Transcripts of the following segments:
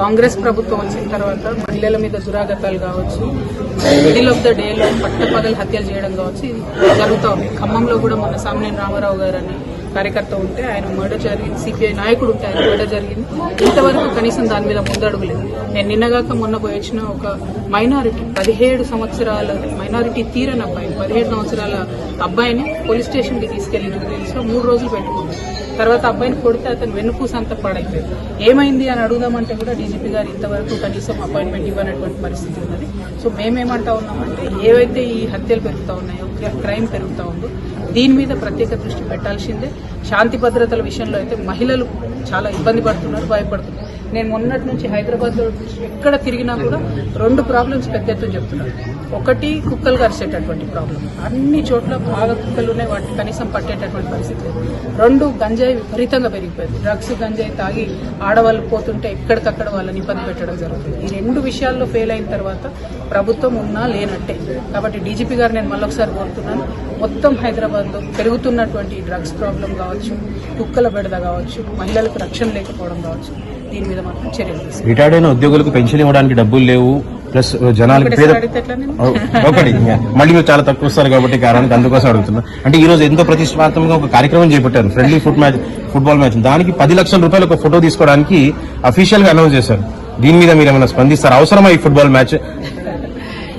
కాంగ్రెస్ ప్రభుత్వం వచ్చిన తర్వాత మహిళల మీద దురాగతాలు కావచ్చు మిడిల్ ఆఫ్ ద డేలో పట్టపగలు హత్యలు చేయడం కావచ్చు జరుగుతూ ఉంది. ఖమ్మంలో కూడా మన సామినేని రామారావు గారు అని కార్యకర్త ఉంటే ఆయన మర్డర్ జరిగింది. సిపిఐ నాయకుడు ఉంటే ఆయన మర్డర్ జరిగింది. ఇంతవరకు కనీసం దాని మీద ముందడుగులేదు. నేను నిన్నగాక మొన్న పోయి వచ్చిన ఒక మైనారిటీ పదిహేడు సంవత్సరాల మైనారిటీ తీరని అబ్బాయి పదిహేడు సంవత్సరాల అబ్బాయిని పోలీస్ స్టేషన్కి తీసుకెళ్ళి తెలుసు? మూడు రోజులు పెట్టుకుంది. తర్వాత అబ్బాయిని కొడితే అతను వెన్నుపూస అంతా పాడైపోయింది ఏమైంది అని అడుగుదామంటే కూడా డీజీపీ గారు ఇంతవరకు కనీసం అపాయింట్మెంట్ ఇవ్వనటువంటి పరిస్థితి ఉన్నది. సో మేమేమంటా ఉన్నామంటే ఏవైతే ఈ హత్యలు పెరుగుతూ ఉన్నాయో క్రైమ్ పెరుగుతూ ఉందో దీని మీద ప్రత్యేక దృష్టి పెట్టాల్సిందే. శాంతి భద్రతల విషయంలో అయితే మహిళలు చాలా ఇబ్బంది పడుతున్నారు భయపడుతున్నారు. నేను మొన్నటి నుంచి హైదరాబాద్ ఎక్కడ తిరిగినా కూడా రెండు ప్రాబ్లమ్స్ పెద్ద ఎత్తున చెప్తున్నారు ఒకటి కుక్కలు కరిసేటటువంటి ప్రాబ్లం అన్ని చోట్ల బాగా కుక్కలు ఉన్నాయి వాటిని కనీసం పట్టేటటువంటి పరిస్థితి రెండు గంజాయి విపరీతంగా పెరిగిపోయింది. డ్రగ్స్ గంజాయి తాగి ఆడవాళ్ళు పోతుంటే ఎక్కడికక్కడ వాళ్ళని ఇబ్బంది పెట్టడం జరుగుతుంది. ఈ రెండు విషయాల్లో ఫెయిల్ అయిన తర్వాత ప్రభుత్వం ఉన్నా లేనట్టే. కాబట్టి డీజీపీ గారు నేను మళ్ళొకసారి కోరుతున్నాను మొత్తం హైదరాబాద్లో పెరుగుతున్నటువంటి డ్రగ్స్ ప్రాబ్లం కావచ్చు కుక్కల బెడద కావచ్చు మహిళలకు రక్షణ లేకపోవడం కావచ్చు దీని మీద మాత్రం చర్యలు. రిటైర్డ్ అయిన ఉద్యోగులకు పెన్షన్ ఇవ్వడానికి డబ్బులు లేవు ప్లస్ జనాలకి పేద నేను? ఓ, ఒకటి. మళ్ళీ మీరు చాలా తక్కువ వస్తారు కాబట్టి కారణానికి అందుకోసం అడుగుతున్నా అంటే ఈ రోజు ఎంతో ప్రతిష్టాత్మకంగా ఒక కార్యక్రమం చేపట్టారు friendly foot match football match దానికి పది లక్షల రూపాయలు ఒక ఫోటో తీసుకోవడానికి అఫీషియల్గా అనౌన్స్ చేశారు దీని మీద మీరు ఏమైనా స్పందిస్తారు అవసరమా ఈ ఫుట్బాల్ మ్యాచ్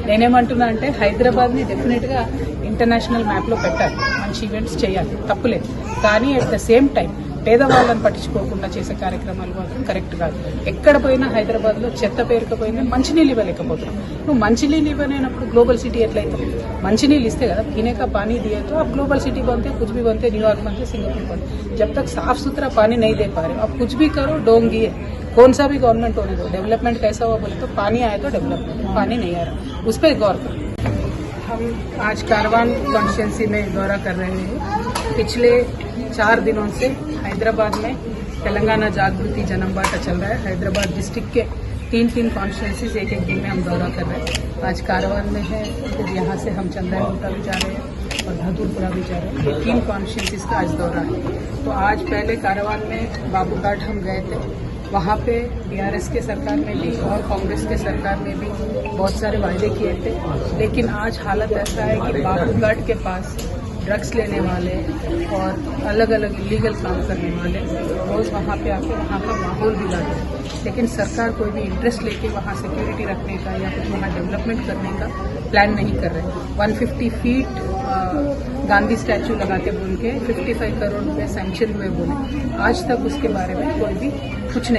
నేనేమంటున్నా అంటే హైదరాబాద్ ని డెఫినెట్ గా ఇంటర్నేషనల్ మ్యాప్ లో పెట్టాలి మంచి ఈవెంట్స్ చేయాలి తప్పులేదు కానీ అట్ ద సేమ్ టైం పేదవాళ్ళని పట్టించుకోకుండా చేసే కార్యక్రమాలు మాత్రం కరెక్ట్ కాదు ఎక్కడ పోయినా హైదరాబాద్ లో చెత్త పేరుకపోయినా మంచినీళ్ళు ఇవ్వలేకపోతున్నాం నువ్వు మంచినీళ్ళు ఇవ్వలేనప్పుడు గ్లోబల్ సిటీ ఎట్లయితే మంచినీళ్ళు ఇస్తే కదా पीने का पानी दिए तो आप ग्लोबल सिटी बनते कुछ भी बनते न्यूयॉर्क बनते सिंगापुर बनते जब तक साफ सुथरा पानी नहीं दे पा रहे हो आप कुछ भी करो डोंगी है कौन सा भी गवर्नमेंट होने दो डेवलपमेंट कैसा हुआ बोले तो पानी आया तो डेवलपमेंट पानी नहीं आ रहा। उस पर गौर करो। हम आज कारवान कॉन्स्टिट्यूंसी में दौरा कर रहे हैं। पिछले चार दिनों से हैदराबाद में तेलंगाना जागृति जन्म बाटा चल रहा है। हैदराबाद डिस्ट्रिक्ट के तीन तीन कॉन्स्टिट्यूंसीज एक एक दिन में हम दौरा कर रहे हैं। आज कारवान में है, फिर यहाँ से हम चंदा गुप्ता भी जा रहे हैं और धतुरपुरा भी जा रहे हैं। ये तीन कॉन्स्टिट्यूंसीज का आज दौरा है। तो आज पहले कारवान में बाबूघाट हम गए थे। वहाँ पे बीआरएस के सरकार में भी और कांग्रेस के सरकार में भी बहुत सारे वायदे किए थे। लेकिन आज हालत ऐसा है कि बाबूघाट के पास ड्रग्स लेने वाले और अलग अलग इलीगल काम करने वाले रोज वहाँ पे आके वहाँ का माहौल बिगाड़ हैं। लेकिन सरकार कोई भी इंटरेस्ट लेके वहाँ सिक्योरिटी रखने का या कुछ वहाँ डेवलपमेंट करने का प्लान नहीं कर रहे। 150 फीट गांधी स्टैचू लगाते बोल के 55 करोड़ रुपये सैंक्शन हुए बोले। आज तक उसके बारे में कोई भी कुछ नहीं।